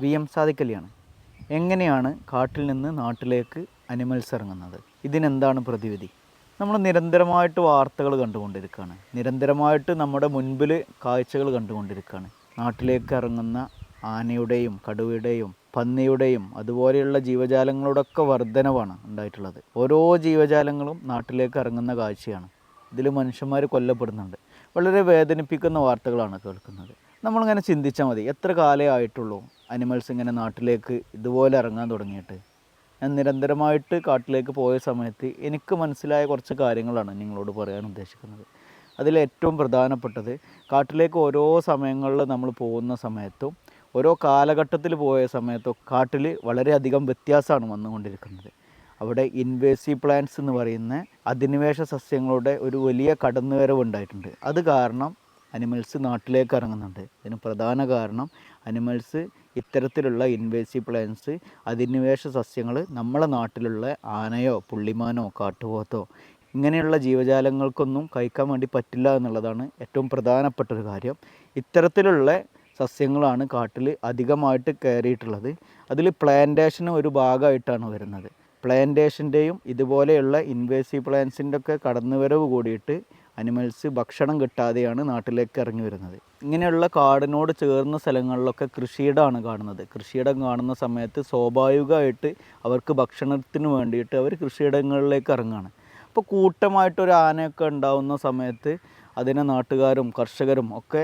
V M സാദിക്കലിയാണ് എങ്ങനെയാണ് കാട്ടിൽ നിന്ന് നാട്ടിലേക്ക് അനിമൽസ് ഇറങ്ങുന്നത്? ഇതിനെന്താണ് പ്രതിവിധി? നമ്മൾ നിരന്തരമായിട്ട് വാർത്തകൾ കണ്ടുകൊണ്ടിരിക്കുകയാണ്. നിരന്തരമായിട്ട് നമ്മുടെ മുൻപിൽ കാഴ്ചകൾ കണ്ടുകൊണ്ടിരിക്കുകയാണ്. നാട്ടിലേക്ക് ഇറങ്ങുന്ന ആനയുടെയും കടുവയുടെയും പന്നിയുടെയും അതുപോലെയുള്ള ജീവജാലങ്ങളുടെയൊക്കെ വർധനവാണ് ഉണ്ടായിട്ടുള്ളത്. ഓരോ ജീവജാലങ്ങളും നാട്ടിലേക്ക് ഇറങ്ങുന്ന കാഴ്ചയാണ്. ഇതിൽ മനുഷ്യന്മാർ കൊല്ലപ്പെടുന്നുണ്ട്. വളരെ വേദനിപ്പിക്കുന്ന വാർത്തകളാണ് കേൾക്കുന്നത്. നമ്മളിങ്ങനെ ചിന്തിച്ചാൽ മതി എത്ര കാലേ ആയിട്ടുള്ളൂ? അനിമൽസ് ഇങ്ങനെ നാട്ടിലേക്ക് ഇതുപോലെ ഇറങ്ങാൻ തുടങ്ങിയിട്ട്. ഞാൻ നിരന്തരമായിട്ട് കാട്ടിലേക്ക് പോയ സമയത്ത് എനിക്ക് മനസ്സിലായ കുറച്ച് കാര്യങ്ങളാണ് നിങ്ങളോട് പറയാൻ ഉദ്ദേശിക്കുന്നത്. അതിലേറ്റവും പ്രധാനപ്പെട്ടത് കാട്ടിലേക്ക് ഓരോ സമയങ്ങളിൽ നമ്മൾ പോകുന്ന സമയത്തും ഓരോ കാലഘട്ടത്തിൽ പോയ സമയത്തും കാട്ടിൽ വളരെയധികം വ്യത്യാസമാണ് വന്നുകൊണ്ടിരിക്കുന്നത്. അവിടെ ഇൻവേസീവ് പ്ലാന്റ്സ് എന്ന് പറയുന്ന അധിനിവേശ സസ്യങ്ങളുടെ ഒരു വലിയ കടന്നുവരവ് ഉണ്ടായിട്ടുണ്ട്. അത് കാരണം അനിമൽസ് നാട്ടിലേക്ക് ഇറങ്ങുന്നുണ്ട്. ഇതിന് പ്രധാന കാരണം അനിമൽസ് ഇത്തരത്തിലുള്ള ഇൻവേസീവ് പ്ലാൻസ് അധിനിവേശ സസ്യങ്ങൾ നമ്മളെ നാട്ടിലുള്ള ആനയോ പുള്ളിമാനോ കാട്ടുപോത്തോ ഇങ്ങനെയുള്ള ജീവജാലങ്ങൾക്കൊന്നും കഴിക്കാൻ വേണ്ടി പറ്റില്ല എന്നുള്ളതാണ് ഏറ്റവും പ്രധാനപ്പെട്ട ഒരു കാര്യം. ഇത്തരത്തിലുള്ള സസ്യങ്ങളാണ് കാട്ടിൽ അധികമായിട്ട് കയറിയിട്ടുള്ളത്. അതിൽ പ്ലാന്റേഷന് ഒരു ഭാഗമായിട്ടാണ് വരുന്നത്. പ്ലാന്റേഷന്റെയും ഇതുപോലെയുള്ള ഇൻവേസീവ് പ്ലാന്റ്സിന്റെ ഒക്കെ കടന്നുവരവ് കൂടിയിട്ട് അനിമൽസ് ഭക്ഷണം കിട്ടാതെയാണ് നാട്ടിലേക്ക് ഇറങ്ങി വരുന്നത്. ഇങ്ങനെയുള്ള കാടിനോട് ചേർന്ന സ്ഥലങ്ങളിലൊക്കെ കൃഷിയിടമാണ് കാണുന്നത്. കൃഷിയിടം കാണുന്ന സമയത്ത് സ്വാഭാവികമായിട്ട് അവർക്ക് ഭക്ഷണത്തിന് വേണ്ടിയിട്ട് അവർ കൃഷിയിടങ്ങളിലേക്ക് ഇറങ്ങുകയാണ് അപ്പോൾ കൂട്ടമായിട്ടൊരു ആനയൊക്കെ ഉണ്ടാവുന്ന സമയത്ത് അതിനെ നാട്ടുകാരും കർഷകരും ഒക്കെ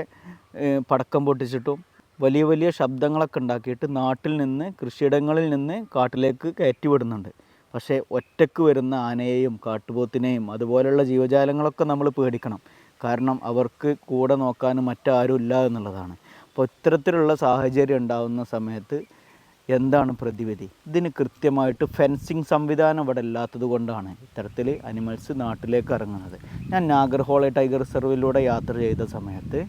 പടക്കം പൊട്ടിച്ചിട്ടും വലിയ വലിയ ശബ്ദങ്ങളൊക്കെ ഉണ്ടാക്കിയിട്ട് നാട്ടിൽ നിന്ന് കൃഷിയിടങ്ങളിൽ നിന്ന് കാട്ടിലേക്ക് കയറ്റിവിടുന്നുണ്ട് പക്ഷേ ഒറ്റയ്ക്ക് വരുന്ന ആനയെയും കാട്ടുപോത്തിനെയും അതുപോലെയുള്ള ജീവജാലങ്ങളൊക്കെ നമ്മൾ പേടിക്കണം. കാരണം അവർക്ക് കൂടെ നോക്കാനും മറ്റാരും ഇല്ല എന്നുള്ളതാണ്. അപ്പോൾ ഇത്തരത്തിലുള്ള സാഹചര്യം ഉണ്ടാകുന്ന സമയത്ത് എന്താണ് പ്രതിവിധി? ഇതിന് കൃത്യമായിട്ട് ഫെൻസിങ് സംവിധാനം ഇവിടെ ഇല്ലാത്തത് കൊണ്ടാണ് ഇത്തരത്തിൽ അനിമൽസ് നാട്ടിലേക്ക് ഇറങ്ങുന്നത്. ഞാൻ നാഗർഹോളെ ടൈഗർ റിസർവിലൂടെ യാത്ര ചെയ്ത സമയത്ത്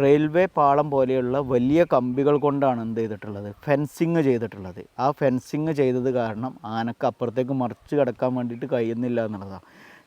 റെയിൽവേ പാളം പോലെയുള്ള വലിയ കമ്പികൾ കൊണ്ടാണ് എന്ത് ചെയ്തിട്ടുള്ളത്? ഫെൻസിങ് ചെയ്തിട്ടുള്ളത്. ആ ഫെൻസിങ് ചെയ്തത് കാരണം ആനക്ക് അപ്പുറത്തേക്ക് മറിച്ച് കിടക്കാൻ വേണ്ടിയിട്ട് കഴിയുന്നില്ല എന്നുള്ളതാണ്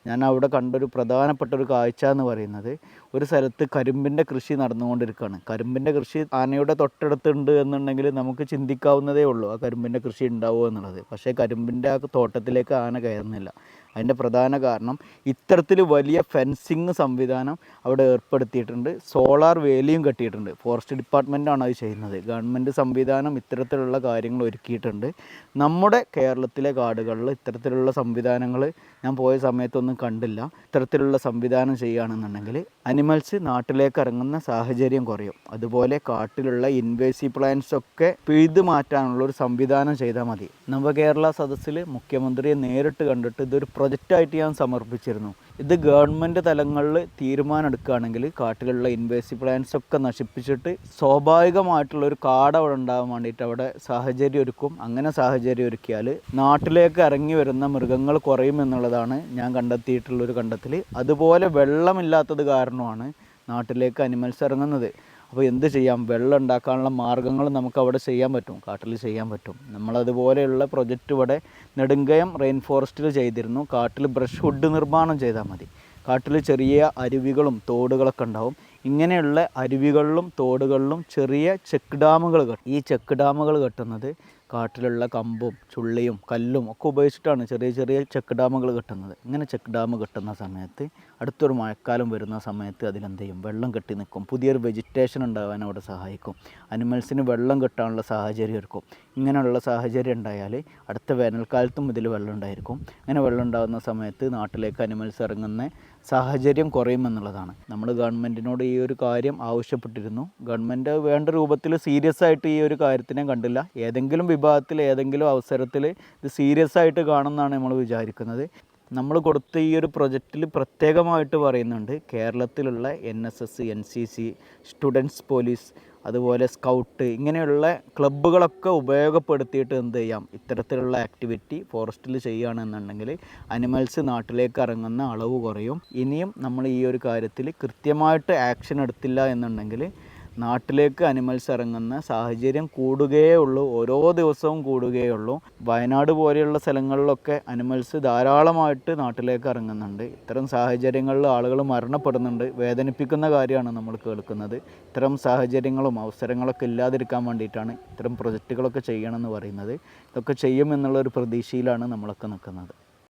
ഞാൻ അവിടെ കണ്ടൊരു പ്രധാനപ്പെട്ട ഒരു കാഴ്ച എന്ന് പറയുന്നത് ഒരു സ്ഥലത്ത് കരിമ്പിന്റെ കൃഷി നടന്നുകൊണ്ടിരിക്കുകയാണ്. കരിമ്പിന്റെ കൃഷി ആനയുടെ തൊട്ടടുത്തുണ്ട് എന്നുണ്ടെങ്കിൽ നമുക്ക് ചിന്തിക്കാവുന്നതേ ഉള്ളൂ ആ കരിമ്പിന്റെ കൃഷി ഉണ്ടാവുമോ എന്നുള്ളത്. പക്ഷേ കരിമ്പിന്റെ ആ തോട്ടത്തിലേക്ക് ആന കയറുന്നില്ല. അതിന്റെ പ്രധാന കാരണം ഇത്തരത്തിൽ വലിയ ഫെൻസിങ് സംവിധാനം അവിടെ ഏർപ്പെടുത്തിയിട്ടുണ്ട്. സോളാർ വേലിയും കെട്ടിയിട്ടുണ്ട്. ഫോറസ്റ്റ് ഡിപ്പാർട്ട്മെന്റാണ് അത് ചെയ്യുന്നത്. ഗവൺമെന്റ് സംവിധാനം ഇത്തരത്തിലുള്ള കാര്യങ്ങൾ ഒരുക്കിയിട്ടുണ്ട്. നമ്മുടെ കേരളത്തിലെ കാടുകളിൽ ഇത്തരത്തിലുള്ള സംവിധാനങ്ങൾ ഞാൻ പോയ സമയത്തൊന്നും കണ്ടില്ല. ഇത്തരത്തിലുള്ള സംവിധാനം ചെയ്യുകയാണെന്നുണ്ടെങ്കിൽ അനിമൽസ് നാട്ടിലേക്ക് ഇറങ്ങുന്ന സാഹചര്യം കുറയും. അതുപോലെ കാട്ടിലുള്ള ഇൻവേസീവ് പ്ലാന്റ്സ് ഒക്കെ പിഴുതു മാറ്റാനുള്ള ഒരു സംവിധാനം ചെയ്താൽ മതി. നവകേരള സദസ്സിൽ മുഖ്യമന്ത്രിയെ നേരിട്ട് കണ്ടിട്ട് ഇതൊരു പ്രൊജക്റ്റായിട്ട് ഞാൻ സമർപ്പിച്ചിരുന്നു. ഇത് ഗവൺമെന്റ് തലങ്ങളിൽ തീരുമാനം എടുക്കുകയാണെങ്കിൽ കാട്ടിലുള്ള ഇൻവേസീവ് പ്ലാന്റ്സ് ഒക്കെ നശിപ്പിച്ചിട്ട് സ്വാഭാവികമായിട്ടുള്ള ഒരു കാട് അവിടെ ഉണ്ടാകാൻ വേണ്ടിയിട്ട് അവിടെ സാഹചര്യം ഒരുക്കും. അങ്ങനെ സാഹചര്യം ഒരുക്കിയാൽ നാട്ടിലേക്ക് ഇറങ്ങി വരുന്ന മൃഗങ്ങൾ കുറയും എന്നുള്ളതാണ് ഞാൻ കണ്ടെത്തിയിട്ടുള്ളൊരു കണ്ടെത്തൽ. അതുപോലെ വെള്ളമില്ലാത്തത് കാരണമാണ് നാട്ടിലേക്ക് അനിമൽസ് ഇറങ്ങുന്നത്. അപ്പോൾ എന്ത് ചെയ്യാം? വെള്ളം ഉണ്ടാക്കാനുള്ള മാർഗങ്ങൾ നമുക്ക് അവിടെ ചെയ്യാൻ പറ്റും. കാട്ടിൽ ചെയ്യാൻ പറ്റും. നമ്മളതുപോലെയുള്ള പ്രൊജക്റ്റ് ഇവിടെ നെടുങ്കയം റെയിൻ ഫോറസ്റ്റിൽ ചെയ്തിരുന്നു. കാട്ടിൽ ബ്രഷ് ഹുഡ് നിർമ്മാണം ചെയ്താൽ മതി. കാട്ടിൽ ചെറിയ അരുവികളും തോടുകളൊക്കെ ഉണ്ടാവും. ഇങ്ങനെയുള്ള അരുവികളിലും തോടുകളിലും ചെറിയ ചെക്ക് ഡാമുകൾ കെട്ടും ഈ ചെക്ക് ഡാമുകൾ കെട്ടുന്നത് കാട്ടിലുള്ള കമ്പും ചുള്ളിയും കല്ലും ഒക്കെ ഉപയോഗിച്ചിട്ടാണ് ചെറിയ ചെറിയ ചെക്ക് ഡാമുകൾ കെട്ടുന്നത്. ഇങ്ങനെ ചെക്ക് ഡാം കെട്ടുന്ന സമയത്ത് അടുത്തൊരു മഴക്കാലം വരുന്ന സമയത്ത് അതിലെന്ത് ചെയ്യും? വെള്ളം കെട്ടി നിൽക്കും. പുതിയൊരു വെജിറ്റേഷൻ ഉണ്ടാകാൻ അവിടെ സഹായിക്കും. അനിമൽസിന് വെള്ളം കെട്ടാനുള്ള സാഹചര്യം ഒരുക്കും. ഇങ്ങനെയുള്ള സാഹചര്യം ഉണ്ടായാൽ അടുത്ത വേനൽക്കാലത്തും ഇതിൽ വെള്ളം ഉണ്ടായിരിക്കും. അങ്ങനെ വെള്ളം ഉണ്ടാകുന്ന സമയത്ത് നാട്ടിലേക്ക് അനിമൽസ് ഇറങ്ങുന്ന സാഹചര്യം കുറയുമെന്നുള്ളതാണ്. നമ്മൾ ഗവൺമെന്റിനോട് ഈ ഒരു കാര്യം ആവശ്യപ്പെട്ടിരുന്നു. ഗവൺമെന്റ് വേണ്ട രൂപത്തിൽ സീരിയസ് ആയിട്ട് ഈ ഒരു കാര്യത്തിനെ കണ്ടില്ല. ഏതെങ്കിലും വിഭാഗത്തിൽ ഏതെങ്കിലും അവസരത്തിൽ ഇത് സീരിയസ് ആയിട്ട് കാണുമെന്നാണ് നമ്മൾ വിചാരിക്കുന്നത്. നമ്മൾ കൊടുത്ത ഈ ഒരു പ്രൊജക്റ്റിൽ പ്രത്യേകമായിട്ട് പറയുന്നുണ്ട് കേരളത്തിലുള്ള N S S N C C students police അതുപോലെ സ്കൗട്ട് ഇങ്ങനെയുള്ള ക്ലബ്ബുകളൊക്കെ ഉപയോഗപ്പെടുത്തിയിട്ട് എന്ത് ചെയ്യാം? ഇത്തരത്തിലുള്ള ആക്ടിവിറ്റി ഫോറസ്റ്റിൽ ചെയ്യുകയാണെന്നുണ്ടെങ്കിൽ അനിമൽസ് നാട്ടിലേക്ക് ഇറങ്ങുന്ന അളവ് കുറയും. ഇനിയും നമ്മൾ ഈ ഒരു കാര്യത്തിൽ കൃത്യമായിട്ട് ആക്ഷൻ എടുത്തില്ല എന്നുണ്ടെങ്കിൽ നാട്ടിലേക്ക് അനിമൽസ് ഇറങ്ങുന്ന സാഹചര്യം കൂടുകയേ ഉള്ളൂ ഓരോ ദിവസവും കൂടുകയേ ഉള്ളൂ വയനാട് പോലെയുള്ള സ്ഥലങ്ങളിലൊക്കെ അനിമൽസ് ധാരാളമായിട്ട് നാട്ടിലേക്ക് ഇറങ്ങുന്നുണ്ട്. ഇത്തരം സാഹചര്യങ്ങളിൽ ആളുകൾ മരണപ്പെടുന്നുണ്ട്. വേദനിപ്പിക്കുന്ന കാര്യമാണ് നമ്മൾ കേൾക്കുന്നത്. ഇത്തരം സാഹചര്യങ്ങളും അവസരങ്ങളൊക്കെ ഇല്ലാതിരിക്കാൻ വേണ്ടിയിട്ടാണ് ഇത്തരം പ്രൊജക്റ്റുകളൊക്കെ ചെയ്യണമെന്ന് പറയുന്നത്. ഇതൊക്കെ ചെയ്യുമെന്നുള്ളൊരു പ്രതീക്ഷയിലാണ് നമ്മളൊക്കെ നിൽക്കുന്നത്.